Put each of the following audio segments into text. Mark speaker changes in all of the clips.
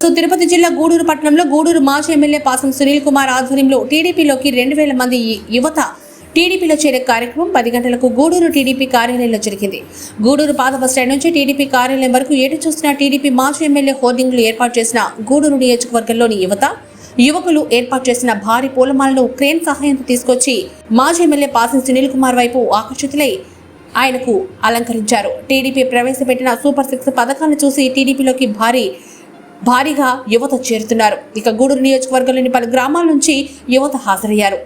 Speaker 1: So Tirupati జిల్లా గూడూరు పట్టణంలో గూడూరు మాజీ ఎమ్మెల్యే పాసం సునీల్ కుమార్ ఆధ్వర్యంలో టీడీపీలోకి రెండు వేల మంది యువత టీడీపీలో చేరే కార్యక్రమం పది గంటలకు గూడూరు టీడీపీ కార్యాలయంలో జరిగింది. గూడూరు పాత స్టాండ్ నుంచి టీడీపీ కార్యాలయం వరకు ఏటు చూసిన టీడీపీ మాజీ ఎమ్మెల్యే హోర్డింగ్లు ఏర్పాటు చేసిన గూడూరు నియోజకవర్గంలోని యువత యువకులు ఏర్పాటు చేసిన భారీ పూలమాలను క్రేన్ సహాయంతో తీసుకొచ్చి మాజీ ఎమ్మెల్యే పాసం సునీల్ కుమార్ వైపు ఆకర్షితులై ఆయనకు అలంకరించారు. టీడీపీ ప్రవేశపెట్టిన సూపర్ సిక్స్ పథకాన్ని చూసి టీడీపీలోకి భారీ భారీగా యువత చేరుతున్నారు. ఇక గూడూరు నియోజకవర్గంలోని పలు గ్రామాల నుంచి యువత హాజరయ్యారు.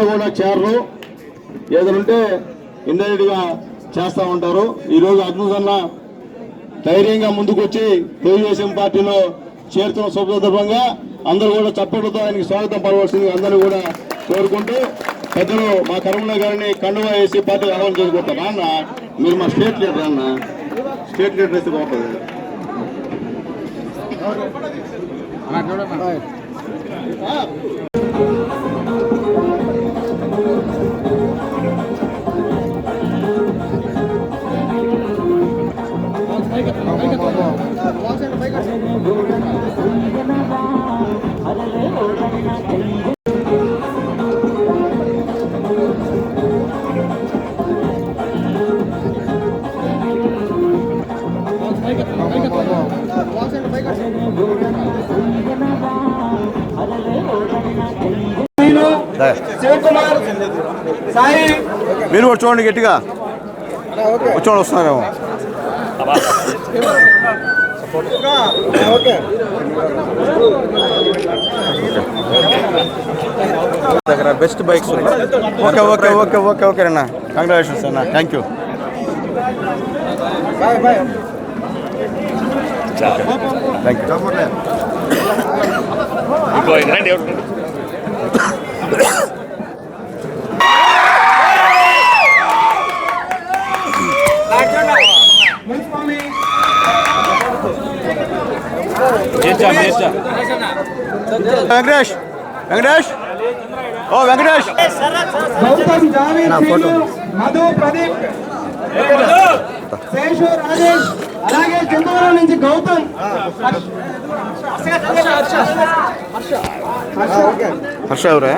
Speaker 2: ఏ కూడా చేరరు. ఏదైనా ఇండైరెక్ట్గా చేస్తూ ఉంటారు. ఈ రోజు అద్భుతన్న ధైర్యంగా ముందుకొచ్చి తెలుగుదేశం పార్టీలో చేరుతున్న శుభ సందర్భంగా అందరూ కూడా చప్పట్లతో ఆయనకి స్వాగతం పడవలసింది అందరూ కూడా కోరుకుంటూ పెద్దలు మా కరుమల గారిని కండువా వేసి పార్టీ ఆహ్వానం చేసుకుంటారు. అన్న మీరు మా స్టేట్ లీడర్ అన్న స్టేట్ లీడర్ అయితే బాగుంటుంది. శివకుమార్
Speaker 3: మీరు కూడా చూడండి గట్టిగా. వచ్చేవాళ్ళు వస్తున్నారేమో. దగ్గర best bikes okay okay okay okay okay అన్న. కంగ్రాచులేషన్స్ అన్న thank you thank you Venkatesh Venkatesh. ఓ వెంకటేష్.
Speaker 2: సింగ్ మధు ప్రదీప్. రాజేష్ అలాగే చింతవరం నుంచి గౌతమ్.
Speaker 3: హర్ష ఎవరే?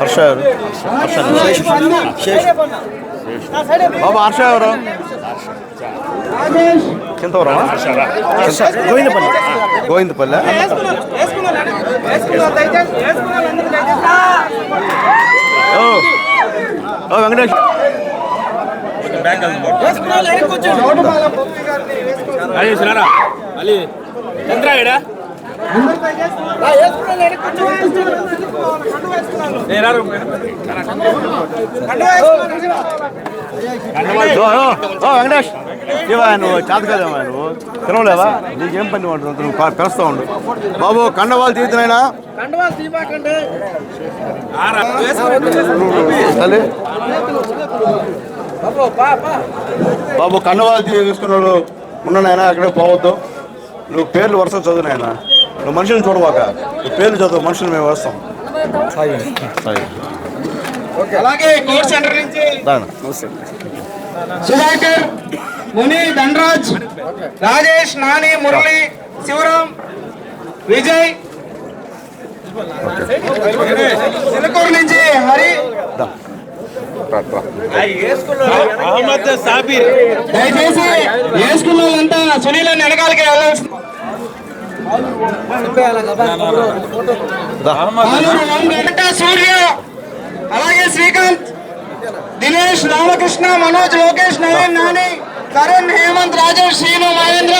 Speaker 3: హర్ష ఎవరు? బాబా హర్ష ఎవరు?
Speaker 2: రాజేష్.
Speaker 3: చింతవరమా గోవిందపల్లి. గోవిందపల్లి. ఓ. ఓ వెంకటేష్
Speaker 2: చౌటుపాల పొప్పి గారిని వేసుకున్నారు.
Speaker 4: అదే సినారా అలీ చంద్ర ఈడ
Speaker 2: అందరూ దయచేసి- రా, వేసుకున్నాను, వెనక్కి కూర్చో, వేసుకున్నాను, కండువా వేసుకున్నాను.
Speaker 4: నేను రారు
Speaker 2: కండువా వేసుకున్నాను.
Speaker 3: ఓ ఓ, ఓ వెంకటేష్ ఇవా నువ్వు చేత కదమ్మా నువ్వు తెలవలేవా నీకేం పని ఉంటుంది నువ్వు పిలుస్తా ఉండు బాబు కండవాళ్ళు తీరుతున్నాయినా
Speaker 2: కండువా తీయబాకండి.
Speaker 3: తల్లి బాబు కండవాళ్ళు తీసుకున్నాడు. ఉన్నాయన అక్కడే పోవద్దు. నువ్వు పేర్లు వరుస చదువు నాయన. నువ్వు మనుషులను చూడవాక. నువ్వు పేర్లు చదువు మనుషులు మేము వస్తాం. సాయి.
Speaker 2: అలాగే కోర్ సెంటర్ నుంచి సుధాకర్ ముని ధనరాజ్ రాజేష్ నాని మురళి శివరాం విజయ్. చిలకూరు నుంచి హరి. దయచేసి వేసుకున్న వాళ్ళంతా సునీల్ అని వెనకాలకి వెళ్ళాల్సింది
Speaker 5: ఆలూరు వెంకట సూర్య అలాగే శ్రీకాంత్ దినేష్ రామకృష్ణ మనోజ్ లోకేష్ నవీన్ నాని కరుణ్ హేమంత్ రాజేష్ శ్రీను మహేంద్ర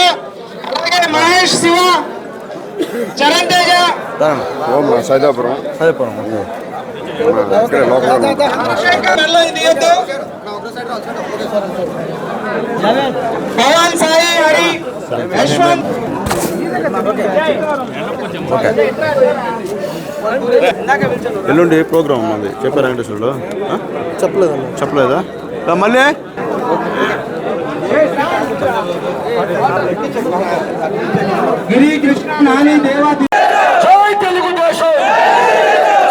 Speaker 5: అలాగే మహేష్ శివ చరణ్ తేజ.
Speaker 6: సైదాపురం.
Speaker 3: సరిపోను
Speaker 5: పవన్ సాయి హరి యశ్వంత్
Speaker 3: ఎల్లుండి ప్రోగ్రామ్ ఉంది చెప్పారు వెంకటేశ్వరుడు? చెప్పలేదు చెప్పలేదా? రా మళ్ళీ?
Speaker 5: గిరి కృష్ణ నాని దేవా జై తెలుగుదేశం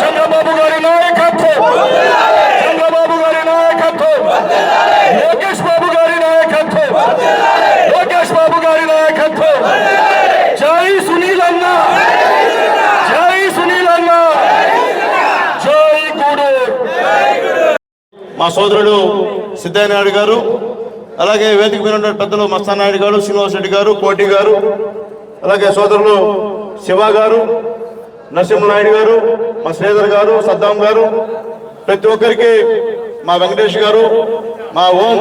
Speaker 5: చంద్రబాబు గారి నాయకత్వం చంద్రబాబు గారి నాయకత్వం లోకేష్ బాబు గారి నాయకత్వం లోకేష్ బాబు గారి నాయకత్వం జై సునీల్ అన్న. జై సునీల్ అన్న. జై గూడూరు.
Speaker 3: మా సోదరుడు సిద్ధయ్య నాయుడు గారు అలాగే వేదిక మీద ఉన్న పెద్దలు మస్తానాయుడు గారు శ్రీనివాస్ రెడ్డి గారు కోటి గారు అలాగే సోదరులు శివ గారు నరసింహనాయుడు గారు మా శ్రీధర్ గారు సద్దాం గారు ప్రతి ఒక్కరికి మా వెంకటేష్ గారు మా ఓం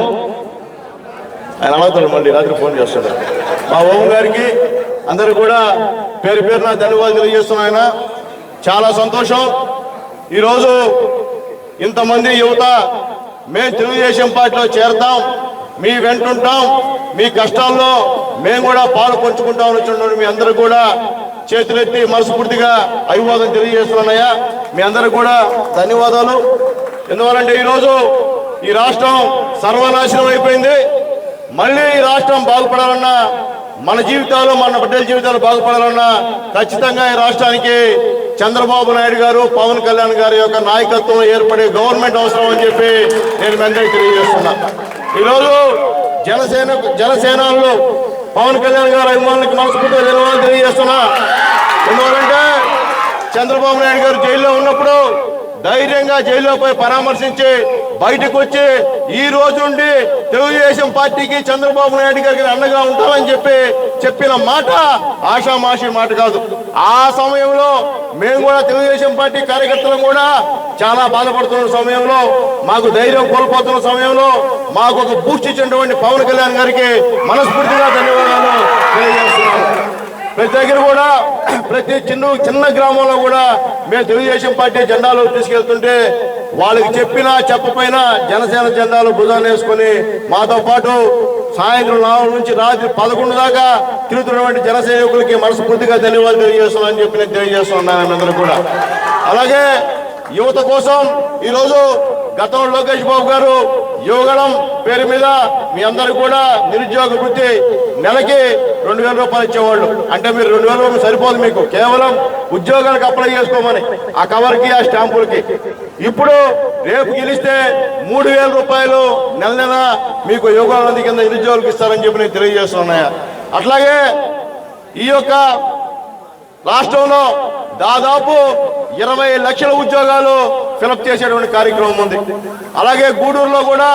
Speaker 3: ఆయన అడుగుతాడు మళ్ళీ రాత్రి ఫోన్ చేస్తాడు మా ఓం గారికి అందరు కూడా పేరు పేరున ధన్యవాదాలు తెలియజేస్తున్నాను ఆయన. చాలా సంతోషం. ఈరోజు ఇంతమంది యువత మేము తెలుగుదేశం పార్టీలో చేరతాం. మీ వెంటుంటాం మీ కష్టాల్లో మేము కూడా పాలు పంచుకుంటాం వచ్చిన మీ అందరూ కూడా చేతులెత్తి మనస్ఫూర్తిగా అభివాదం తెలియజేస్తున్నానయ్యా. మీ అందరూ కూడా ధన్యవాదాలు. ఎందువలంటే ఈరోజు ఈ రాష్ట్రం సర్వనాశనం అయిపోయింది. మళ్ళీ ఈ రాష్ట్రం బాగుపడాలన్నా మన జీవితాలు మన బిడ్డల జీవితాలు బాగుపడాలన్నా ఖచ్చితంగా ఈ రాష్ట్రానికి చంద్రబాబు నాయుడు గారు పవన్ కళ్యాణ్ గారి యొక్క నాయకత్వం ఏర్పడే గవర్నమెంట్ అవసరం అని చెప్పి నేను మీ అందరికీ తెలియజేస్తున్నా. ఈరోజు జనసేన జనసేనలో పవన్ కళ్యాణ్ గారు అభిమానులకి మనస్ఫూర్తిగా ధన్యవాదాలు తెలియజేస్తున్నా. ఎందువలంటే చంద్రబాబు నాయుడు గారు జైల్లో ఉన్నప్పుడు ధైర్యంగా జైల్లో పోయి పరామర్శించి బయటకు వచ్చి ఈ రోజు నుండి తెలుగుదేశం పార్టీకి చంద్రబాబు నాయుడు గారికి అండగా ఉంటామని చెప్పి చెప్పిన మాట ఆషామాషి మాట కాదు. ఆ సమయంలో మేము కూడా తెలుగుదేశం పార్టీ కార్యకర్తలు కూడా చాలా బాధపడుతున్న సమయంలో మాకు ధైర్యం కోల్పోతున్న సమయంలో మాకు ఒక బూస్ట్ ఇచ్చినటువంటి పవన్ కళ్యాణ్ గారికి మనస్ఫూర్తిగా ధన్యవాదాలు తెలియజేస్తున్నాను ప్రతి దగ్గర కూడా ప్రతి చిన్న చిన్న గ్రామంలో కూడా మేము తెలుగుదేశం పార్టీ జెండాలు తీసుకెళ్తుంటే వాళ్ళకి చెప్పినా చెప్పపోయినా జనసేన జెండాలు భుజాన్ని వేసుకొని మాతో పాటు సాయంత్రం నాలుగు నుంచి రాత్రి పదకొండు దాకా తిరుగుతున్నటువంటి జనసేవకులకి మనస్ఫూర్తిగా ధన్యవాదాలు తెలియజేస్తున్నానని చెప్పి నేను తెలియజేస్తున్నాను కూడా. అలాగే యువత కోసం ఈరోజు గతంలో లోకేష్ బాబు గారు యువగణం పేరు మీద మీ అందరు కూడా నిరుద్యోగ వృత్తి నెలకి రెండు వేల రూపాయలు ఇచ్చేవాళ్ళు. అంటే మీరు రెండు వేల రూపాయలు సరిపోదు మీకు. కేవలం ఉద్యోగాలకు అప్లై చేసుకోమని ఆ కవర్కి ఆ స్టాంపులకి. ఇప్పుడు రేపు గెలిస్తే మూడు వేల రూపాయలు నెల నెల మీకు యోగానంది కింద నిరుద్యోగులకు ఇస్తారని చెప్పి నేను తెలియజేస్తున్నాయా అట్లాగే ఈ యొక్క రాష్ట్రంలో దాదాపు ఇరవై లక్షల ఉద్యోగాలు ఫిలప్ చేసేటువంటి కార్యక్రమం ఉంది. అలాగే గూడూరులో కూడా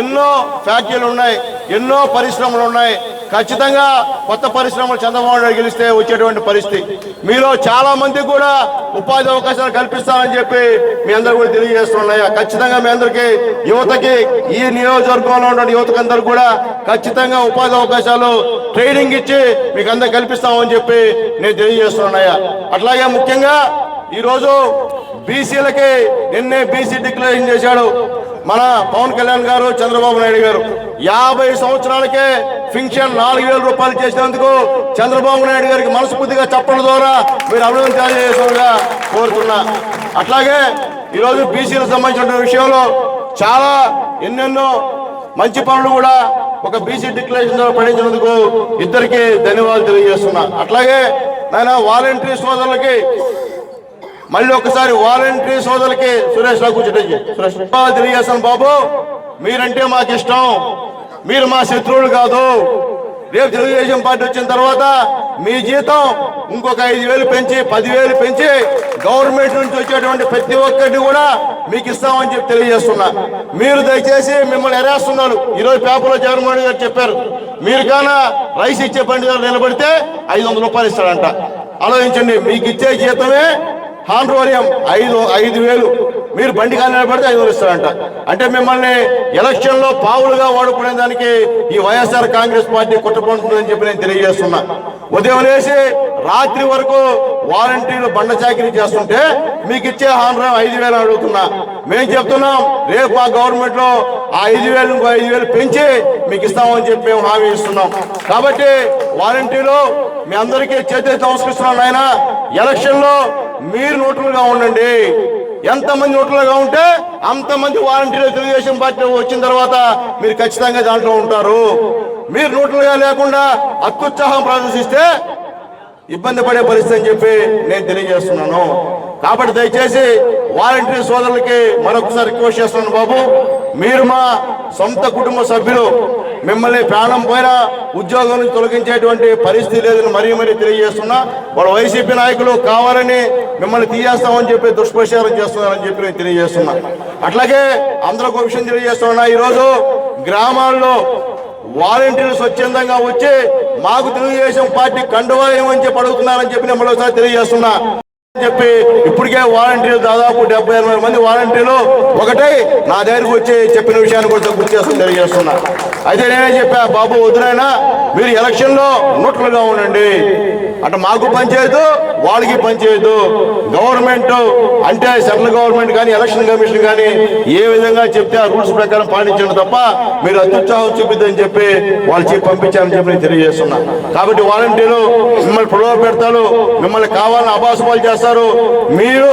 Speaker 3: ఎన్నో ఫ్యాక్టరీలు ఉన్నాయి ఎన్నో పరిశ్రమలు ఉన్నాయి. ఖచ్చితంగా కొత్త పరిశ్రమలు చంద్రబాబు నాయుడు గెలిస్తే వచ్చేటువంటి పరిస్థితి. మీలో చాలా మంది కూడా ఉపాధి అవకాశాలు కల్పిస్తారని చెప్పి మీ అందరూ కూడా తెలియజేస్తున్నాయా ఖచ్చితంగా మీ అందరికీ యువతకి ఈ నియోజకవర్గంలో ఉన్న యువతకు అందరూ కూడా ఖచ్చితంగా ఉపాధి అవకాశాలు ట్రైనింగ్ ఇచ్చి మీకు అందరు కల్పిస్తామని చెప్పి నేను తెలియజేస్తున్నాయా అట్లాగే ముఖ్యంగా ఈరోజు బీసీలకి నిన్నే బీసీ డిక్లరేషన్ చేశాడు. మన పవన్ కళ్యాణ్ గారు చంద్రబాబు నాయుడు గారు యాభై సంవత్సరాలకే ఫింక్షన్ నాలుగు వేల రూపాయలు చేసినందుకు చంద్రబాబు నాయుడు గారికి మనస్ఫూర్తిగా చెప్పడం ద్వారా మీరు అభివృద్ధి తెలియజేసేగా కోరుతున్నా. అట్లాగే ఈరోజు బీసీలకు సంబంధించిన విషయంలో చాలా ఎన్నెన్నో మంచి పనులు కూడా ఒక బీసీ డిక్లరేషన్ ద్వారా పడించినందుకు ఇద్దరికి ధన్యవాదాలు తెలియజేస్తున్నా. అట్లాగే నాయన వాలంటీర్ సోదరులకి మళ్ళీ ఒకసారి వాలంటరీ సోదరులకి సురేష్ రావు కూర్చోటం సురేష్ తెలియజేస్తాను బాబు. మీరంటే మాకు ఇష్టం. మీరు మా శత్రువులు కాదు. రేపు తెలుగుదేశం పార్టీ వచ్చిన తర్వాత మీ జీతం ఇంకొక ఐదు వేలు పెంచి పదివేలు పెంచి గవర్నమెంట్ నుంచి వచ్చేటువంటి ప్రతి ఒక్కరిని కూడా మీకు ఇస్తామని చెప్పి తెలియజేస్తున్నా. మీరు దయచేసి మిమ్మల్ని ఎరేస్తున్నారు. ఈరోజు పేపర్లో జగన్మోహన్ గారు చెప్పారు. మీరు కానా రైస్ ఇచ్చే దగ్గర నిలబడితే ఐదు వందల రూపాయలు ఇస్తాడంట. ఆలోచించండి మీకు ఇచ్చే జీతమే హాండ్రోలియం ఐదు ఐదు వేలు. మీరు బండి కానీ నిలబడితే ఐదు వేలు ఇస్తారంట. అంటే మిమ్మల్ని ఎలక్షన్లో పావులుగా వాడుకునే దానికి ఈ వైఎస్ఆర్ కాంగ్రెస్ పార్టీ కుట్రపడుతుందని చెప్పి నేను తెలియజేస్తున్నా. ఉదయం లేచి రాత్రి వరకు వాలంటీర్లు బండ చాకరీ చేస్తుంటే మీకు ఇచ్చే హాండ్రోయం ఐదు వేలు అడుగుతున్నా. మేము చెప్తున్నాం రేపు ఆ గవర్నమెంట్లో ఆ ఐదు వేలు ఇంకో ఐదు వేలు పెంచి మీకు ఇస్తామని చెప్పి మేము హామీ ఇస్తున్నాం. కాబట్టి వాలంటీర్లు మీ అందరికీ చేతి నమస్కరిస్తున్నాను ఆయన ఎలక్షన్లో మీరు నోట్లుగా ఉండండి. ఎంతమంది నోట్లుగా ఉంటే అంతమంది వాలంటీర్లు తెలుగుదేశం పార్టీ వచ్చిన తర్వాత మీరు ఖచ్చితంగా దాంట్లో ఉంటారు. మీరు నోట్లుగా లేకుండా అత్యుత్సాహం ప్రదర్శిస్తే ఇబ్బంది పడే పరిస్థితి అని చెప్పి నేను తెలియజేస్తున్నాను. కాబట్టి దయచేసి వాలంటీర్ సోదరులకి మరొకసారి రిక్వెస్ట్ చేస్తున్నాను బాబు. మీరు మా సొంత కుటుంబ సభ్యులు మిమ్మల్ని ప్రాణం పోయిన ఉద్యోగం నుంచి తొలగించేటువంటి పరిస్థితి లేదని మరీ మరీ తెలియజేస్తున్నా. వాళ్ళ వైసీపీ నాయకులు కావాలని మిమ్మల్ని తీయేస్తామని చెప్పి దుష్ప్రచారం చేస్తున్నారని చెప్పి నేను తెలియజేస్తున్నా. అట్లాగే అందరూ ఒక విషయం తెలియజేస్తున్నా. ఈరోజు గ్రామాల్లో వాలంటీర్లు స్వచ్ఛందంగా వచ్చి మాకు తెలుగుదేశం పార్టీ కండువాయమని చెప్పి అడుగుతున్నారని చెప్పి నేను మరోసారి తెలియజేస్తున్నా. చెప్పి ఇప్పటికే వాలంటీర్లు దాదాపు డెబ్బై ఎనభై మంది వాలంటీర్లు ఒకటై నా దగ్గరకు వచ్చి చెప్పిన విషయాన్ని కూడా గుర్తు చేస్తాను తెలియజేస్తున్నా అయితే నేనే చెప్పా బాబు వదినైనా మీరు ఎలక్షన్లో నోట్లుగా ఉండండి. అంటే మాకు పనిచేయదు వాళ్ళకి పనిచేయదు. గవర్నమెంట్ అంటే సెంట్రల్ గవర్నమెంట్ కానీ ఎలక్షన్ కమిషన్ కానీ ఏ విధంగా చెప్తే ఆ రూల్స్ ప్రకారం పాటించండి తప్ప మీరు అత్యుత్సాహం చూపిద్దని చెప్పి వాళ్ళు చెప్పి పంపించాలని చెప్పి నేను తెలియజేస్తున్నా. కాబట్టి వాలంటీర్లు మిమ్మల్ని ప్రలోభ పెడతారు మిమ్మల్ని కావాలని అభాసపాలు చేస్తారు. మీరు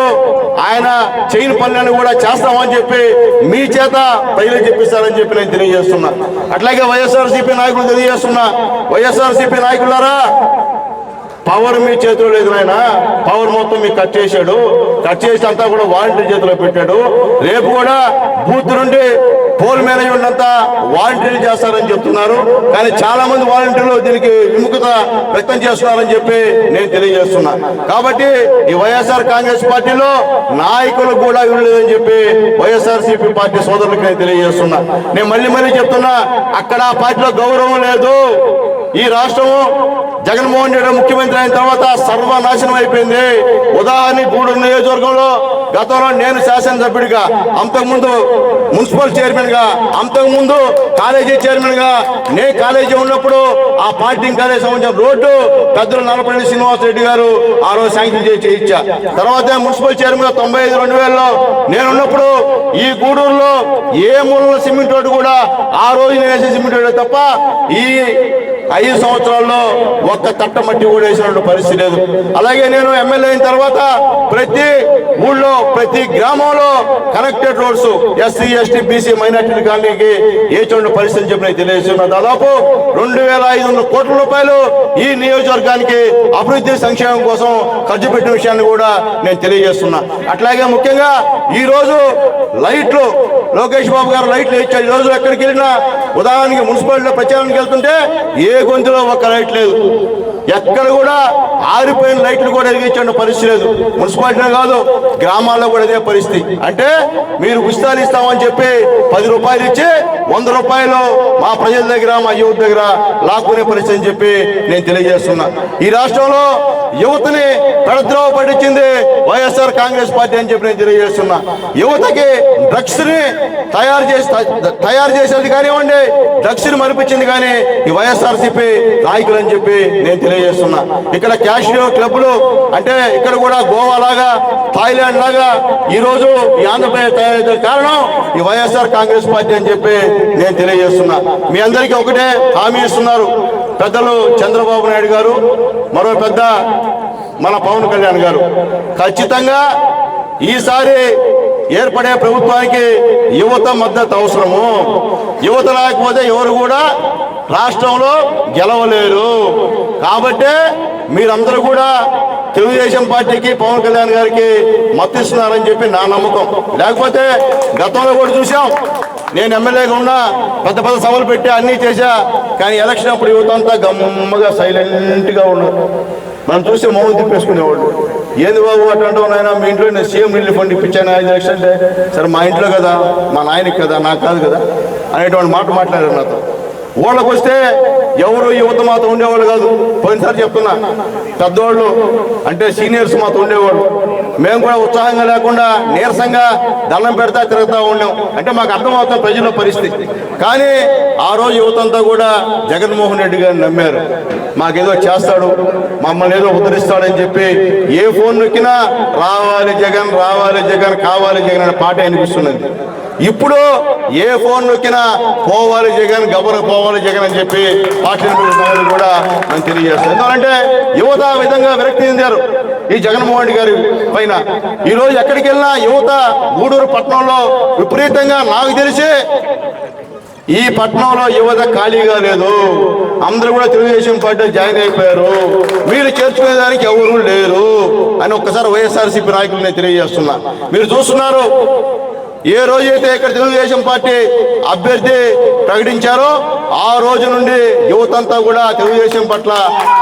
Speaker 3: ఆయన చేయని పనులను కూడా చేస్తామని చెప్పి మీ చేత ప్రజలకు చెప్పిస్తారని చెప్పి నేను తెలియజేస్తున్నా. అట్లాగే వైఎస్ఆర్సీపీ నాయకులు తెలియజేస్తున్నా. వైఎస్ఆర్సీపీ నాయకులారా పవర్ మీ చేతిలో లేదు నాయన. పవర్ మొత్తం మీకు కట్ చేశాడు. కట్ చేసి అంతా కూడా వాలంటీర్ చేతిలో పెట్టాడు. రేపు కూడా బూత్ నుండి పోల్ మేనేజ్మెంట్ అంతా వాలంటీర్లు చేస్తారని చెప్తున్నారు. కానీ చాలా మంది వాలంటీర్లు దీనికి విముఖత వ్యక్తం చేస్తున్నారని చెప్పి నేను తెలియజేస్తున్నా. కాబట్టి ఈ వైఎస్ఆర్ కాంగ్రెస్ పార్టీలో నాయకులకు కూడా ఇవ్వలేదని చెప్పి వైఎస్ఆర్ సిపి పార్టీ సోదరులకు నేను తెలియజేస్తున్నా. నేను మళ్ళీ మళ్ళీ చెప్తున్నా అక్కడ ఆ పార్టీలో గౌరవం లేదు. ఈ రాష్ట్రము జగన్మోహన్ రెడ్డి ముఖ్యమంత్రి అయిన తర్వాత సర్వనాశనం అయిపోయింది. ఉదాహరణ గూడూరు నియోజకవర్గంలో గతంలో నేను శాసనసభ్యుడిగా అంతకుముందు మున్సిపల్ చైర్మన్గా అంతకుముందు కాలేజీ చైర్మన్గా నేను కాలేజీ ఉన్నప్పుడు ఆ పార్టీ కాలేజీ సంబంధించిన రోడ్డు పెద్దలు నలపల్లి శ్రీనివాస్ రెడ్డి గారు ఆ రోజు శాంక్షన్ చేసి చేయించా. తర్వాత మున్సిపల్ చైర్మన్గా తొంభై ఐదు రెండు వేలలో నేను ఉన్నప్పుడు ఈ గూడూరులో ఏ మూలలో సిమెంట్ రోడ్డు కూడా ఆ రోజు నేను వేసే సిమెంట్ రోడ్డు తప్ప ఈ ఐదు సంవత్సరాల్లో ఒక్క తట్ట మట్టి కూడా వేసినటువంటి పరిస్థితి లేదు. అలాగే నేను ఎమ్మెల్యే అయిన తర్వాత ప్రతి ఊళ్ళో ప్రతి గ్రామంలో connected roads SC ST BC minority కాలనీకి ఏటువంటి పరిస్థితి చెప్పిన నేను తెలియజేస్తున్నా. దాదాపు రెండు వేల ఐదు వందల కోట్ల రూపాయలు ఈ నియోజకవర్గానికి అభివృద్ధి సంక్షేమం కోసం ఖర్చు పెట్టిన విషయాన్ని కూడా నేను తెలియజేస్తున్నా. అట్లాగే ముఖ్యంగా ఈ రోజు లైట్లు లోకేష్ బాబు గారు లైట్లు ఇచ్చారు ఈ రోజు ఎక్కడికి వెళ్ళినా ఉదాహరణకి మున్సిపాలిటీలో ప్రచారానికి వెళ్తుంటే ఏ గొంతులో ఒక్క రైట్ లేదు? ఎక్కడ కూడా ఆరిపోయిన లైట్లు కూడా వెలిగించండి పరిస్థితి లేదు. మున్సిపాలిటీ కాదు గ్రామాల్లో కూడా ఇదే పరిస్థితి. అంటే మీరు ఉచితాలు ఇస్తామని చెప్పి పది రూపాయలు ఇచ్చి వంద రూపాయలు మా ప్రజల దగ్గర మా యువత దగ్గర లాక్కునే పరిస్థితి అని చెప్పి నేను తెలియజేస్తున్నా. ఈ రాష్ట్రంలో యువతని పెడద్రోవ పట్టించింది వైఎస్ఆర్ కాంగ్రెస్ పార్టీ అని చెప్పి నేను తెలియజేస్తున్నా. యువతకి డ్రగ్స్ని తయారు చేసి తయారు చేసేది కానివ్వండి డ్రగ్స్ని మరిపించింది కానీ ఈ వైఎస్ఆర్సీపీ నాయకులు అని చెప్పి నేను తెలియజేస్తున్నా. ఇక్కడ క్యాషియో క్లబ్లు అంటే ఇక్కడ కూడా గోవా లాగా థాయిలాండ్ లాగా ఈరోజు ఈ ఆంధ్రప్రదేశ్ తయారైతే కారణం ఈ వైఎస్ఆర్ కాంగ్రెస్ పార్టీ అని చెప్పి నేను తెలియజేస్తున్నా. మీ అందరికీ ఒకటే హామీ ఇస్తున్నారు. పెద్దలు చంద్రబాబు నాయుడు గారు మరో పెద్ద మన పవన్ కళ్యాణ్ గారు. ఖచ్చితంగా ఈసారి ఏర్పడే ప్రభుత్వానికి యువత మద్దతు అవసరము. యువత లేకపోతే ఎవరు కూడా రాష్ట్రంలో గెలవలేరు. కాబట్టే మీరందరూ కూడా తెలుగుదేశం పార్టీకి పవన్ కళ్యాణ్ గారికి మత్తిస్తున్నారని చెప్పి నా నమ్మకం. లేకపోతే గతంలో కూడా చూసాం నేను ఎమ్మెల్యేగా ఉన్నా పెద్ద పెద్ద సభలు పెట్టి అన్నీ చేశా కానీ ఎలక్షన్ అప్పుడు యువత అంతా గమ్మగా సైలెంట్గా ఉండదు మనం చూస్తే మౌనం తిప్పేసుకునేవాళ్ళు. ఏంది బాబు అట్లా నాయన మీ ఇంట్లో నేను సీఎం రిలీఫ్ ఫండ్ ఇప్పించాను ఐదు లక్షలు సరే మా ఇంట్లో కదా మా నాయనకి కదా నాకు కాదు కదా అనేటువంటి మాట మాట్లాడారు నాతో. వాళ్ళకు వస్తే ఎవరు యువత మాతో ఉండేవాళ్ళు కాదు. పోయినసారి చెప్తున్నా పెద్దవాళ్ళు అంటే సీనియర్స్ మాతో ఉండేవాళ్ళు. మేము కూడా ఉత్సాహంగా లేకుండా నీరసంగా దండం పెడతా తిరుగుతూ ఉండాం అంటే మాకు అర్థమవుతాం ప్రజల పరిస్థితి. కానీ ఆ రోజు యువత అంతా కూడా జగన్మోహన్ రెడ్డి గారిని నమ్మారు. మాకేదో చేస్తాడు మమ్మల్ని ఏదో ఉద్ధరిస్తాడని చెప్పి ఏ ఫోన్ నొక్కినా రావాలి జగన్ రావాలి జగన్ కావాలి జగన్ అనే పాట అనిపిస్తున్నది ఇప్పుడు ఏ ఫోన్ నొక్కినా పోవాలి జగన్ గబరు పోవాలి జగన్ అని చెప్పి పార్టీ కూడా మనం తెలియజేస్తాం. ఎందుకంటే యువత విధంగా విరక్తి చెందారు ఈ జగన్మోహన్ రెడ్డి గారి పైన. ఈరోజు ఎక్కడికి వెళ్ళినా యువత గూడూరు పట్టణంలో విపరీతంగా నాకు తెలిసి ఈ పట్టణంలో యువత ఖాళీగా లేదు. అందరూ కూడా తెలుగుదేశం పార్టీ జాయిన్ అయిపోయారు. మీరు చేర్చుకునేదానికి ఎవరు లేరు అని ఒక్కసారి వైఎస్ఆర్సీపీ నాయకులు నేను తెలియజేస్తున్నా. మీరు చూస్తున్నారు ఏ రోజైతే ఇక్కడ తెలుగుదేశం పార్టీ అభ్యర్థి ప్రకటించారో ఆ రోజు నుండి యువతంతా కూడా తెలుగుదేశం పట్ల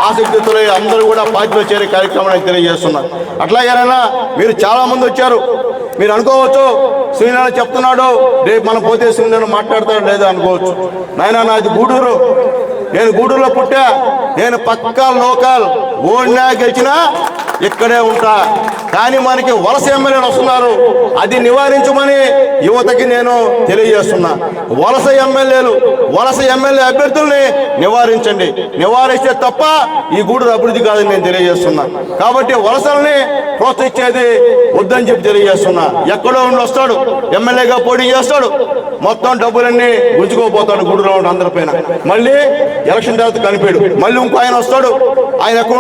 Speaker 3: ఆసక్తితులై అందరూ కూడా పార్టీలో చేరే కార్యక్రమాన్ని తెలియజేస్తున్నారు. అట్లాగేనైనా మీరు చాలా మంది వచ్చారు. మీరు అనుకోవచ్చు శ్రీనారాయణ చెప్తున్నాడు రేపు మనం పోతే శ్రీనారాయణ మాట్లాడతాడు లేదా అనుకోవచ్చు. నాయన నాది గూడూరు. నేను గూడూరులో పుట్టా. నేను పక్కా లోకల్. ఓడినా గెలిచినా ఇక్కడే ఉంటా. కానీ మనకి వలస ఎమ్మెల్యేలు వస్తున్నారు. అది నివారించమని యువతకి నేను తెలియజేస్తున్నా. వలస ఎమ్మెల్యేలు వలస ఎమ్మెల్యే అభ్యర్థుల్ని నివారించండి. నివారిస్తే తప్ప ఈ గూడూరు అభివృద్ధి కాదని నేను తెలియజేస్తున్నా. కాబట్టి వలసల్ని ప్రోత్సహించేది వద్దని చెప్పి తెలియజేస్తున్నా. ఎక్కడో ఉండి వస్తాడు ఎమ్మెల్యేగా పోటీ చేస్తాడు మొత్తం డబ్బులన్నీ గుంజుకోపోతాడు గూడూరులో ఉన్న అందరిపైన మళ్ళీ ఎలక్షన్ తర్వాత కనిపాడు మళ్ళీ ఇంకో ఆయన వస్తాడు ఆయన ఎక్కడ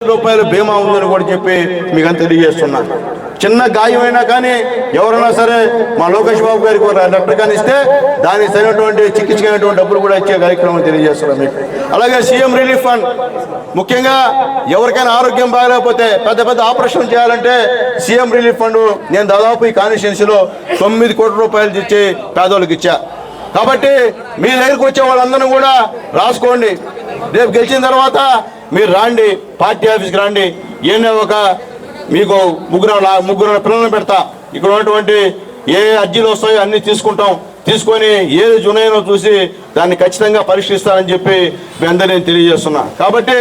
Speaker 3: రూపాయలు బీమా ఉందని కూడా చెప్పి మీకు అంత తెలియజేస్తున్నాను. చిన్న గాయమైనా కానీ ఎవరైనా సరే మా లోకేష్ బాబు గారికి ఒక లెటర్ కానీ ఇస్తే దానికి సరైనటువంటి చికిత్సకైనటువంటి డబ్బులు కూడా ఇచ్చే కార్యక్రమం తెలియజేస్తున్నాం మీకు. అలాగే సీఎం రిలీఫ్ ఫండ్. ముఖ్యంగా ఎవరికైనా ఆరోగ్యం బాగలేకపోతే పెద్ద పెద్ద ఆపరేషన్ చేయాలంటే సీఎం రిలీఫ్ ఫండ్ నేను దాదాపు ఈ కాన్స్టిట్యున్సీలో తొమ్మిది కోట్ల రూపాయలు తెచ్చి పేదోళ్ళకి ఇచ్చా. కాబట్టి మీ దగ్గరికి వచ్చే వాళ్ళందరూ కూడా రాసుకోండి. రేపు గెలిచిన తర్వాత మీరు రాండి పార్టీ ఆఫీస్కి రండి. ఏమైనా ఒక మీకు ముగ్గురు ముగ్గురు పిల్లల్ని పెడతా. ఇక్కడ ఉన్నటువంటి ఏ అర్జీలు వస్తాయో అన్నీ తీసుకుంటాం. తీసుకొని ఏది జునైనో చూసి దాన్ని ఖచ్చితంగా పరిష్కరిస్తానని చెప్పి మీ అందరినీ తెలియజేస్తున్నా. కాబట్టి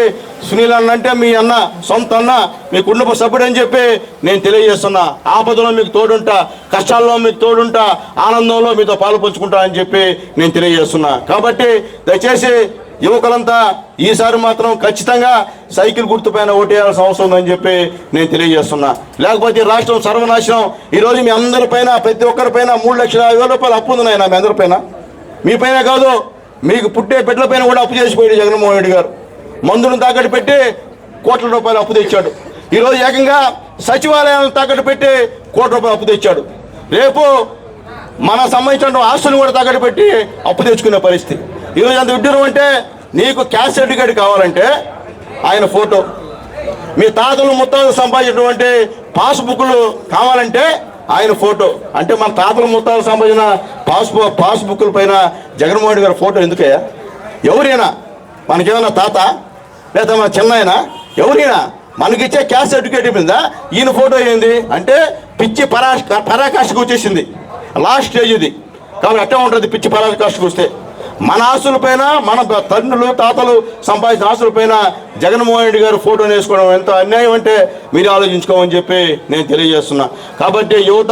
Speaker 3: సునీల్ అన్న అంటే మీ అన్న సొంత అన్న మీ కుటుంబ సభ్యుడు అని చెప్పి నేను తెలియజేస్తున్నా. ఆపదలో మీకు తోడుంటా కష్టాల్లో మీకు తోడుంటా ఆనందంలో మీతో పాలు పంచుకుంటా అని చెప్పి నేను తెలియజేస్తున్నా. కాబట్టి దయచేసి యువకులంతా ఈసారి మాత్రం ఖచ్చితంగా సైకిల్ గుర్తుపైన ఓటేయాల్సిన అవసరం ఉందని చెప్పి నేను తెలియజేస్తున్నా. లేకపోతే ఈ రాష్ట్రం సర్వనాశనం. ఈరోజు మీ అందరిపైన ప్రతి ఒక్కరిపైన మూడు లక్షల యాభై వేల రూపాయలు అప్పు ఉంది నా మీ అందరిపైన మీ పైన కాదు మీకు పుట్టే బిడ్డలపైన కూడా అప్పు చేసిపోయాడు జగన్మోహన్ రెడ్డి గారు. మందులను తాకట్టు పెట్టి కోట్ల రూపాయలు అప్పు తెచ్చాడు. ఈరోజు ఏకంగా సచివాలయాలను తాకట్టు పెట్టి కోట్ల రూపాయలు అప్పు తెచ్చాడు. రేపు మన సంబంధించిన ఆస్తులు కూడా తాకట్టు పెట్టి అప్పు తెచ్చుకునే పరిస్థితి. ఈరోజు అంత విడ్డూరం అంటే నీకు క్యాష్ సర్టిఫికేట్ కావాలంటే ఆయన ఫోటో. మీ తాతలు ముత్తాతలు సంపాదించినటువంటి పాస్బుక్లు కావాలంటే ఆయన ఫోటో. అంటే మన తాతలు ముత్తాతలు సంపాదించిన పాస్బు పాస్బుక్ల పైన జగన్మోహన్ రెడ్డి గారి ఫోటో ఎందుకయ్యా? ఎవరైనా మనకేమైనా తాత లేదా మన చిన్నాయన ఎవరైనా మనకిచ్చే క్యాస్ట్ సర్టిఫికేట్ మీద ఈయన ఫోటో ఏంది? అంటే పిచ్చి పరా పరాకాష్ఠకు వచ్చేసింది. లాస్ట్ స్టేజ్ ఇది. కాబట్టి అట్టే ఉంటుంది పిచ్చి పరాకాష్ఠకు వస్తే. మన ఆస్తులపైన మన తండ్రులు తాతలు సంపాదించిన ఆస్తులపైన జగన్మోహన్ రెడ్డి గారు ఫోటోని వేసుకోవడం ఎంత అన్యాయం అంటే మీరు ఆలోచించుకోమని చెప్పి నేను తెలియజేస్తున్నా. కాబట్టి యువత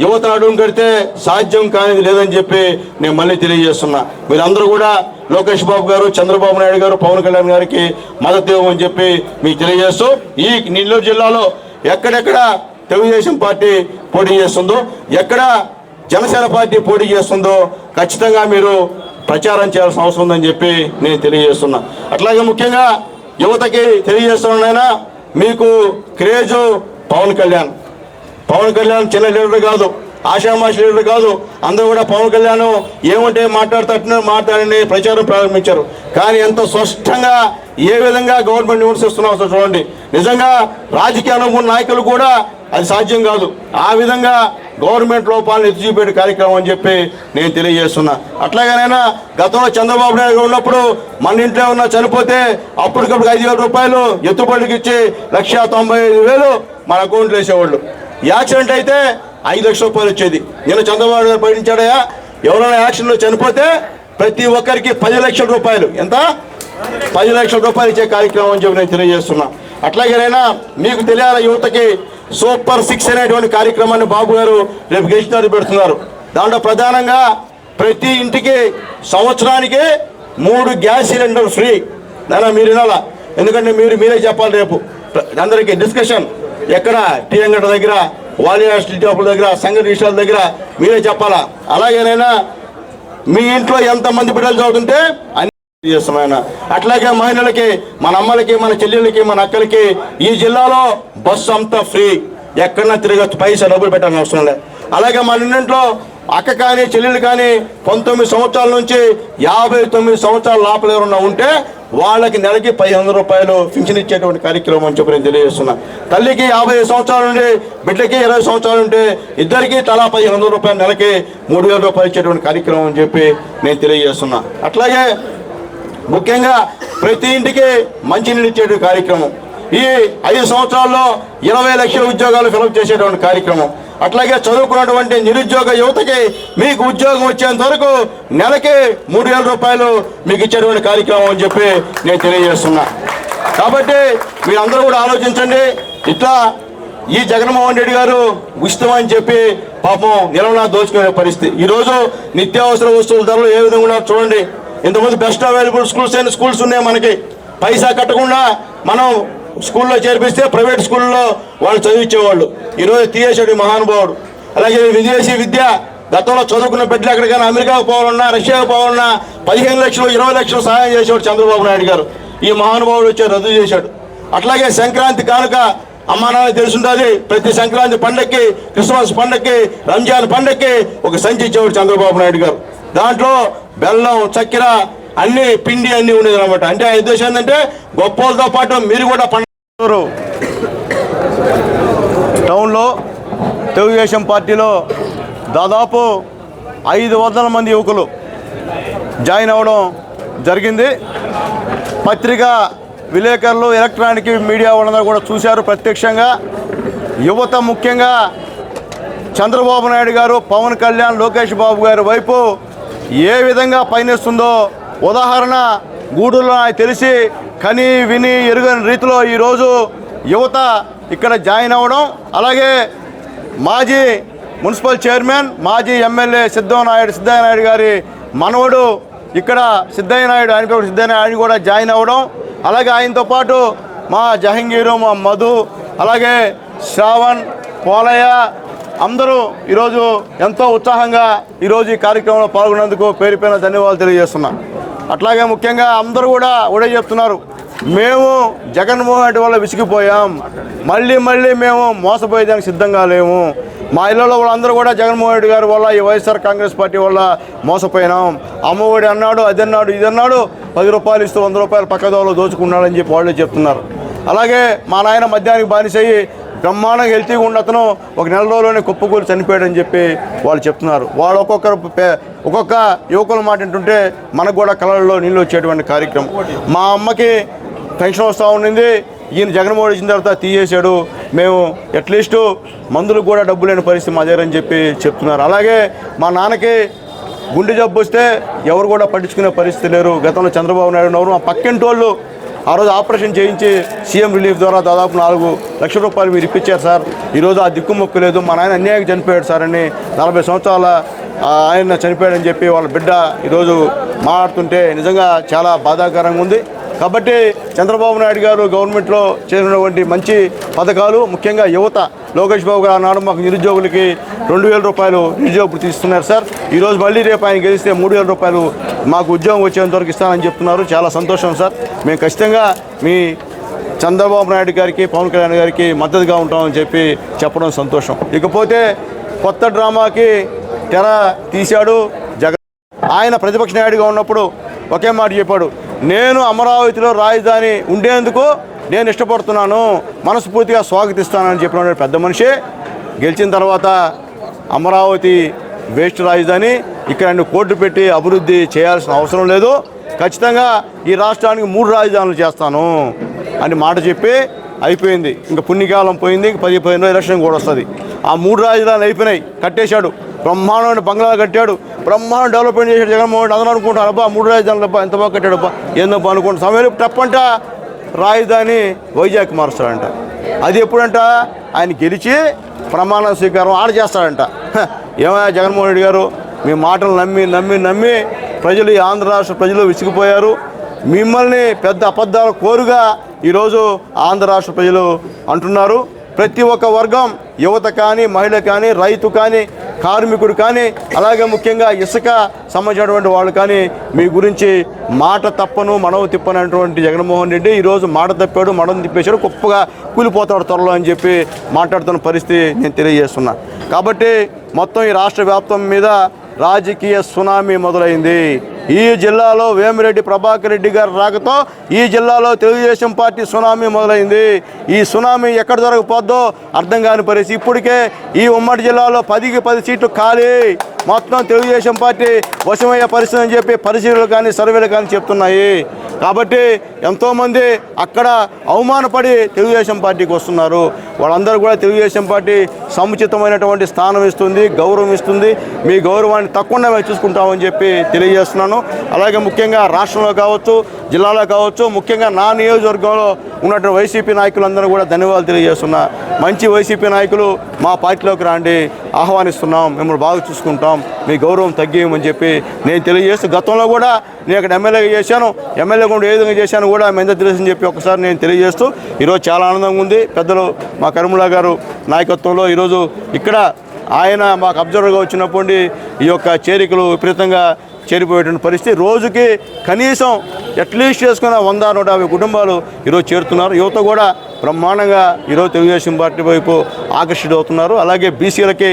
Speaker 3: యువత అడుగు కడితే సాధ్యం కానిది లేదని చెప్పి నేను మళ్ళీ తెలియజేస్తున్నా. మీరందరూ కూడా లోకేష్ బాబు గారు చంద్రబాబు నాయుడు గారు పవన్ కళ్యాణ్ గారికి మద్దతు ఇవ్వమని చెప్పి మీకు తెలియజేస్తూ ఈ నెల్లూరు జిల్లాలో ఎక్కడెక్కడ తెలుగుదేశం పార్టీ పోటీ చేస్తుందో ఎక్కడ జనసేన పార్టీ పోటీ చేస్తుందో ఖచ్చితంగా మీరు ప్రచారం చేయాల్సిన అవసరం ఉందని చెప్పి నేను తెలియజేస్తున్నా. అట్లాగే ముఖ్యంగా యువతకి తెలియజేస్తున్నానైనా మీకు క్రేజు పవన్ కళ్యాణ్. పవన్ కళ్యాణ్ చిన్న లీడర్ కాదు ఆషామాషి లీడర్ కాదు అందరూ కూడా పవన్ కళ్యాణ్ ఏమంటే మాట్లాడుతున్నారు మాట్లాడని ప్రచారం ప్రారంభించారు. కానీ ఎంత స్పష్టంగా ఏ విధంగా గవర్నమెంట్ విమర్శిస్తున్నావు చూడండి. నిజంగా రాజకీయ అనుభవం నాయకులు కూడా అది సాధ్యం కాదు. ఆ విధంగా గవర్నమెంట్ లోపాలను ఎత్తి చూపే కార్యక్రమం అని చెప్పి నేను తెలియజేస్తున్నా. అట్లాగనైనా గతంలో చంద్రబాబు నాయుడు ఉన్నప్పుడు మన ఇంట్లో ఉన్న చనిపోతే అప్పటికప్పుడు ఐదు వేల రూపాయలు ఎత్తుబడికి ఇచ్చి లక్ష తొంభై ఐదు వేలు మన అకౌంట్లో వేసేవాళ్ళు. యాక్సిడెంట్ అయితే ఐదు లక్షల రూపాయలు వచ్చేది. నేను చంద్రబాబు గారు ప్రకటించాడయా ఎవరైనా యాక్సిడెంట్లో చనిపోతే ప్రతి ఒక్కరికి పది లక్షల రూపాయలు. ఎంత? పది లక్షల రూపాయలు ఇచ్చే కార్యక్రమం అని చెప్పి నేను తెలియజేస్తున్నా. అట్లాగేనైనా మీకు తెలియాల యువతకి సూపర్ సిక్స్ అనేటువంటి కార్యక్రమాన్ని బాబు గారు రేపు గెలిచినారు పెడుతున్నారు. దాంట్లో ప్రధానంగా ప్రతి ఇంటికి సంవత్సరానికి మూడు గ్యాస్ సిలిండర్ ఫ్రీ. నానా మీరు వినాలా. ఎందుకంటే మీరు మీరే చెప్పాలి రేపు. అందరికీ డిస్కషన్. ఎక్కడ టీ దగ్గర వాలియా స్టీల్ దగ్గర సంఘ విషయాల దగ్గర మీరే చెప్పాలా? అలాగేనైనా మీ ఇంట్లో ఎంతమంది బిడ్డలు చదువుతుంటే అన్ని చేస్తున్నాయన అట్లాగే మహిళలకి మన అమ్మలకి మన చెల్లెళ్ళకి మన అక్కలకి ఈ జిల్లాలో బస్సు అంతా ఫ్రీ. ఎక్కడన్నా తిరగచ్చు పైసా డబ్బులు పెట్టాల్సిన అవసరం లేదు అలాగే మన ఇంట్లో అక్క కానీ చెల్లెలు కానీ పంతొమ్మిది సంవత్సరాల నుంచి యాభై తొమ్మిది సంవత్సరాల లోపల ఎవరన్నా ఉంటే వాళ్ళకి నెలకి పదిహేను వందల రూపాయలు పింఛన్ ఇచ్చేటువంటి కార్యక్రమం అని చెప్పి నేను తెలియజేస్తున్నా. తల్లికి యాభై సంవత్సరాలు ఉండి బిడ్డకి ఇరవై సంవత్సరాలు ఉంటే ఇద్దరికి తలా పదిహేను వందల రూపాయలు నెలకి మూడు వేల రూపాయలు ఇచ్చేటువంటి కార్యక్రమం అని చెప్పి నేను తెలియజేస్తున్నా. అట్లాగే ముఖ్యంగా ప్రతి ఇంటికి మంచినీళ్ళు ఇచ్చేటువంటి కార్యక్రమం. ఈ ఐదు సంవత్సరాల్లో ఇరవై లక్షల ఉద్యోగాలు ఫిలప్ చేసేటువంటి కార్యక్రమం. అట్లాగే చదువుకున్నటువంటి నిరుద్యోగ యువతకి మీకు ఉద్యోగం వచ్చేంత వరకు నెలకి మూడు వేల రూపాయలు మీకు ఇచ్చేటువంటి కార్యక్రమం అని చెప్పి నేను తెలియజేస్తున్నా. కాబట్టి మీరందరూ కూడా ఆలోచించండి. ఇట్లా ఈ జగన్మోహన్ రెడ్డి గారు ఉచితం అని చెప్పి పాపం నిలవనా దోచుకునే పరిస్థితి. ఈరోజు నిత్యావసర వస్తువుల ధరలు ఏ విధంగా ఉన్నారో చూడండి. ఇంతకుముందు బెస్ట్ అవైలబుల్ స్కూల్స్ అయిన స్కూల్స్ ఉన్నాయి మనకి. పైసా కట్టకుండా మనం స్కూల్లో చేర్పిస్తే ప్రైవేట్ స్కూల్లో వాళ్ళు చదివించేవాళ్ళు ఈరోజు తీయేశాడు మహానుభావుడు. అలాగే విదేశీ విద్య గతంలో చదువుకున్న బిడ్డలు ఎక్కడికైనా అమెరికాకు పోవాలన్నా రష్యాకు పోవాలన్నా పదిహేను లక్షలు ఇరవై లక్షలు సహాయం చేసేవాడు చంద్రబాబు నాయుడు గారు. ఈ మహానుభావుడు వచ్చి రద్దు చేశాడు. అట్లాగే సంక్రాంతి కానుక అమ్మా నాన్న తెలుసుంటుంది ప్రతి సంక్రాంతి పండక్కి క్రిస్మస్ పండక్కి రంజాన్ పండక్కి ఒక సంచి ఇచ్చేవాడు చంద్రబాబు నాయుడు గారు. దాంట్లో బెల్లం చక్కెర అన్ని పిండి అన్ని ఉండేది అనమాట అంటే ఆయన ఉద్దేశం ఏంటంటే గొప్పలతో పాటు మీరు కూడా పండుగ టౌన్లో తెలుగుదేశం పార్టీలో దాదాపు ఐదు వందల మంది యువకులు జాయిన్ అవ్వడం జరిగింది. పత్రిక విలేకరులు ఎలక్ట్రానిక్ మీడియా వాళ్ళందరూ కూడా చూశారు ప్రత్యక్షంగా. యువత ముఖ్యంగా చంద్రబాబు నాయుడు గారు పవన్ కళ్యాణ్ లోకేష్ బాబు గారి వైపు ఏ విధంగా పయనిస్తుందో ఉదాహరణ గూడూరులో నాకు తెలిసి కని విని ఎరుగని రీతిలో ఈరోజు యువత ఇక్కడ జాయిన్ అవ్వడం. అలాగే మాజీ మున్సిపల్ చైర్మన్ మాజీ ఎమ్మెల్యే సిద్ధనాయుడు సిద్ధయ్యనాయుడు గారి మనవడు ఇక్కడ సిద్ధయ్య నాయుడు ఆయన సిద్ధయ్యనాయుడు కూడా జాయిన్ అవ్వడం. అలాగే ఆయనతో పాటు మా జహంగీరు మా మధు అలాగే శ్రావణ్ పోలయ్య అందరూ ఈరోజు ఎంతో ఉత్సాహంగా ఈరోజు ఈ కార్యక్రమంలో పాల్గొన్నందుకు పేరుపైన ధన్యవాదాలు తెలియజేస్తున్నా. అట్లాగే ముఖ్యంగా అందరూ కూడా ఒకటే చెప్తున్నారు మేము జగన్మోహన్ రెడ్డి వల్ల విసిగిపోయాం. మళ్ళీ మళ్ళీ మేము మోసపోయేదానికి సిద్ధంగా లేము. మా ఇళ్ళలో వాళ్ళందరూ కూడా జగన్మోహన్ రెడ్డి గారి వల్ల ఈ వైఎస్ఆర్ కాంగ్రెస్ పార్టీ వల్ల మోసపోయినాం. అమ్మఒడి అన్నాడు అది అన్నాడు ఇది అన్నాడు పది రూపాయలు ఇస్తూ వంద రూపాయలు పక్కదోవలో దోచుకున్నాడని చెప్పి వాళ్ళే చెప్తున్నారు. అలాగే మా నాయన మద్యానికి బానిసయ్యి బ్రహ్మాండంగా హెల్తీగా ఉన్న అతను ఒక నెల రోజుల్లోనే కుప్పకూలి చనిపోయాడని చెప్పి వాళ్ళు చెప్తున్నారు. వాళ్ళు ఒక్కొక్కరు ఒక్కొక్క యువకుల మాట ఏంటంటే మనకు కూడా కళల్లో నీళ్ళు వచ్చేటువంటి కార్యక్రమం. మా అమ్మకి పెన్షన్ వస్తూ ఉండింది. ఈయన జగన్మోహన్ వచ్చిన తర్వాత తీసేశాడు. మేము అట్లీస్ట్ మందులకు కూడా డబ్బు లేని పరిస్థితి మా దగ్గర అని చెప్పి చెప్తున్నారు. అలాగే మా నాన్నకి గుండె జబ్బు వస్తే ఎవరు కూడా పట్టించుకునే పరిస్థితి లేరు. గతంలో చంద్రబాబు నాయుడు ఉన్నారు. మా పక్కింటి వాళ్ళు ఆ రోజు ఆపరేషన్ చేయించి సీఎం రిలీఫ్ ద్వారా దాదాపు నాలుగు లక్షల రూపాయలు మీరు ఇప్పించారు సార్. ఈరోజు ఆ దిక్కుమొక్కు లేదు. మా నాయన అన్యాయంగా చనిపోయాడు సార్ అని నలభై సంవత్సరాల ఆయన చనిపోయాడని చెప్పి వాళ్ళ బిడ్డ ఈరోజు మాట్లాడుతుంటే నిజంగా చాలా బాధాకరంగా ఉంది. కాబట్టి చంద్రబాబు నాయుడు గారు గవర్నమెంట్లో చేసినటువంటి మంచి పథకాలు ముఖ్యంగా యువత. లోకేష్ బాబు గారు ఆనాడు మాకు నిరుద్యోగులకి రెండు వేల రూపాయలు నిరుద్యోగులు తీస్తున్నారు సార్. ఈరోజు మళ్ళీ రేపు ఆయన గెలిస్తే మూడు వేల రూపాయలు మాకు ఉద్యోగం వచ్చేంత వరకు ఇస్తానని చెప్తున్నారు. చాలా సంతోషం సార్. మేము ఖచ్చితంగా మీ చంద్రబాబు నాయుడు గారికి పవన్ కళ్యాణ్ గారికి మద్దతుగా ఉంటామని చెప్పి చెప్పడం సంతోషం. ఇకపోతే కొత్త డ్రామాకి తెర తీశాడు జగన్. ఆయన ప్రతిపక్ష నాయుడుగా ఉన్నప్పుడు ఒకే మాట చెప్పాడు నేను అమరావతిలో రాజధాని ఉండేందుకు నేను ఇష్టపడుతున్నాను. మనస్ఫూర్తిగా స్వాగతిస్తానని చెప్పిన పెద్ద మనిషి. గెలిచిన తర్వాత అమరావతి వేస్ట్ రాజధాని ఇక్కడ రెండు కోర్టు పెట్టి అభివృద్ధి చేయాల్సిన అవసరం లేదు. ఖచ్చితంగా ఈ రాష్ట్రానికి మూడు రాజధానులు చేస్తాను అని మాట చెప్పి అయిపోయింది. ఇంకా పుణ్యకాలం పోయింది ఇంక పది పదిహేను ఎలక్షన్ కూడా వస్తుంది. ఆ మూడు రాజధానులు అయిపోయినాయి కట్టేశాడు. బ్రహ్మాండమైన బంగ్లా కట్టాడు. బ్రహ్మాండం డెవలప్మెంట్ చేశాడు జగన్మోహన్ రెడ్డి. అందరూ అనుకుంటారు అబ్బా మూడు రాజధానులు అబ్బా ఎంత బాగా కట్టాడు అబ్బా ఏందబ్బా అనుకుంటా సమయంలో తప్పంట. రాజధాని వైజాగ్ మారుస్తాడంట అది ఎప్పుడంట? ఆయన గెలిచి ప్రమాణ స్వీకారం ఆడ చేస్తాడంట. ఏమయ్యా జగన్మోహన్ రెడ్డి గారు? మీ మాటలు నమ్మి నమ్మి నమ్మి ప్రజలు ఈ ఆంధ్ర రాష్ట్ర ప్రజలు విసిగిపోయారు. మిమ్మల్ని పెద్ద అబద్ధాల కోరుగా ఈరోజు ఆంధ్ర రాష్ట్ర ప్రజలు అంటున్నారు. ప్రతి ఒక్క వర్గం యువత కానీ మహిళ కానీ రైతు కానీ కార్మికుడు కానీ అలాగే ముఖ్యంగా ఇసుక సంబంధించినటువంటి వాళ్ళు కానీ మీ గురించి మాట తప్పను మనవ తిప్పనటువంటి జగన్మోహన్ రెడ్డి ఈరోజు మాట తప్పాడు మడం తిప్పేశాడు గొప్పగా కూలిపోతాడు త్వరలో అని చెప్పి మాట్లాడుతున్న పరిస్థితి నేను తెలియజేస్తున్నా. కాబట్టి మొత్తం ఈ రాష్ట్ర వ్యాప్తం మీద రాజకీయ సునామీ మొదలైంది. ఈ జిల్లాలో వేమిరెడ్డి ప్రభాకర్ రెడ్డి గారు రాకతో ఈ జిల్లాలో తెలుగుదేశం పార్టీ సునామీ మొదలైంది. ఈ సునామీ ఎక్కడ దొరకపోద్దో అర్థం కాని పరిస్థితి. ఇప్పటికే ఈ ఉమ్మడి జిల్లాలో పదికి పది సీట్లు ఖాళీ. మొత్తం తెలుగుదేశం పార్టీ వశమయ్యే పరిస్థితి అని చెప్పి పరిశీలనలు కానీ సర్వేలు కానీ చెప్తున్నాయి. కాబట్టి ఎంతోమంది అక్కడ అవమానపడి తెలుగుదేశం పార్టీకి వస్తున్నారు. వాళ్ళందరూ కూడా తెలుగుదేశం పార్టీ సముచితమైనటువంటి స్థానం ఇస్తుంది గౌరవం ఇస్తుంది. మీ గౌరవాన్ని తక్కువ మేము చూసుకుంటామని చెప్పి తెలియజేస్తున్నాను. అలాగే ముఖ్యంగా రాష్ట్రంలో కావచ్చు జిల్లాలో కావచ్చు ముఖ్యంగా నా నియోజకవర్గంలో ఉన్నటువంటి వైసీపీ నాయకులందరూ కూడా ధన్యవాదాలు తెలియజేస్తున్నా. మంచి వైసీపీ నాయకులు మా పార్టీలోకి రాండి. ఆహ్వానిస్తున్నాం. మిమ్మల్ని బాగా చూసుకుంటాం. మీ గౌరవం తగ్గేయమని చెప్పి నేను తెలియజేస్తూ గతంలో కూడా నేను అక్కడ ఎమ్మెల్యేగా చేశాను. ఎమ్మెల్యే కూడా ఏ విధంగా చేశాను కూడా మీ అందరూ తెలుసని చెప్పి ఒకసారి నేను తెలియజేస్తూ ఈరోజు చాలా ఆనందంగా ఉంది. పెద్దలు మా కరుములా గారు నాయకత్వంలో ఈరోజు ఇక్కడ ఆయన మాకు అబ్జర్వర్గా వచ్చినప్పటి ఈ యొక్క చేరికలు విపరీతంగా చేరిపోయేటువంటి పరిస్థితి. రోజుకి కనీసం అట్లీస్ట్ చేసుకున్న వంద నూట యాభై కుటుంబాలు ఈరోజు చేరుతున్నారు. యువత కూడా బ్రహ్మాండంగా ఈరోజు తెలుగుదేశం పార్టీ వైపు ఆకర్షితులవుతున్నారు. అలాగే బీసీలకి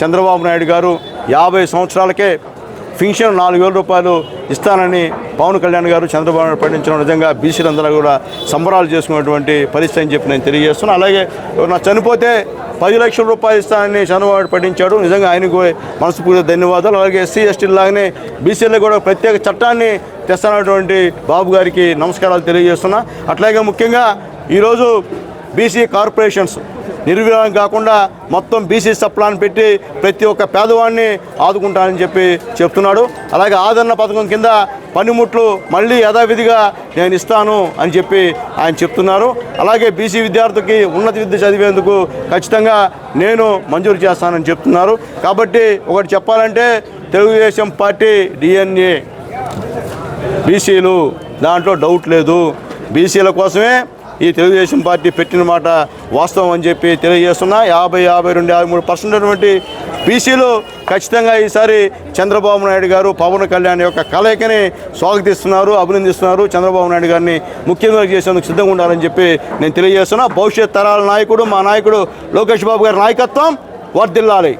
Speaker 3: చంద్రబాబు నాయుడు గారు యాభై సంవత్సరాలకే పింఛన్ నాలుగు వేల రూపాయలు ఇస్తానని పవన్ కళ్యాణ్ గారు చంద్రబాబు నాయుడు ప్రకటించడం నిజంగా బీసీలందరూ కూడా సంబరాలు చేసుకున్నటువంటి పరిస్థితి అని చెప్పి నేను తెలియజేస్తున్నాను అలాగే నా చనిపోతే పది లక్షల రూపాయలు ఇస్తానని చంద్రబాబు ప్రకటించాడు నిజంగా ఆయనకు మనస్ఫూర్తి ధన్యవాదాలు. అలాగే ఎస్సీ ఎస్టీ లాగానే బీసీలకు కూడా ప్రత్యేక చట్టాన్ని తెస్తానటువంటి బాబు గారికి నమస్కారాలు తెలియజేస్తున్నా. అట్లాగే ముఖ్యంగా ఈరోజు బీసీ కార్పొరేషన్స్ నిర్వీర్యం కాకుండా మొత్తం బీసీ సప్లాన్ పెట్టి ప్రతి ఒక్క పేదవాడిని ఆదుకుంటానని చెప్పి చెప్తున్నాడు. అలాగే ఆదరణ పథకం కింద పనిముట్లు మళ్ళీ యథావిధిగా నేను ఇస్తాను అని చెప్పి ఆయన చెప్తున్నారు. అలాగే బీసీ విద్యార్థికి ఉన్నత విద్య చదివేందుకు ఖచ్చితంగా నేను మంజూరు చేస్తానని చెప్తున్నారు. కాబట్టి ఒకటి చెప్పాలంటే తెలుగుదేశం పార్టీ డిఎన్ఏ బీసీలు దాంట్లో డౌట్ లేదు. బీసీల కోసమే ఈ తెలుగుదేశం పార్టీ పెట్టిన మాట వాస్తవం అని చెప్పి తెలియజేస్తున్నా. యాభై యాభై రెండు యాభై మూడు పర్సెంట్ అటువంటి బీసీలు ఖచ్చితంగా ఈసారి చంద్రబాబు నాయుడు గారు పవన్ కళ్యాణ్ యొక్క కలయికని స్వాగతిస్తున్నారు అభినందిస్తున్నారు. చంద్రబాబు నాయుడు గారిని ముఖ్యమంత్రి చేసేందుకు సిద్ధంగా ఉండాలని చెప్పి నేను తెలియజేస్తున్నా. భవిష్యత్ తరాల నాయకుడు మా నాయకుడు లోకేష్ బాబు గారి నాయకత్వం వర్ధిల్లాలి.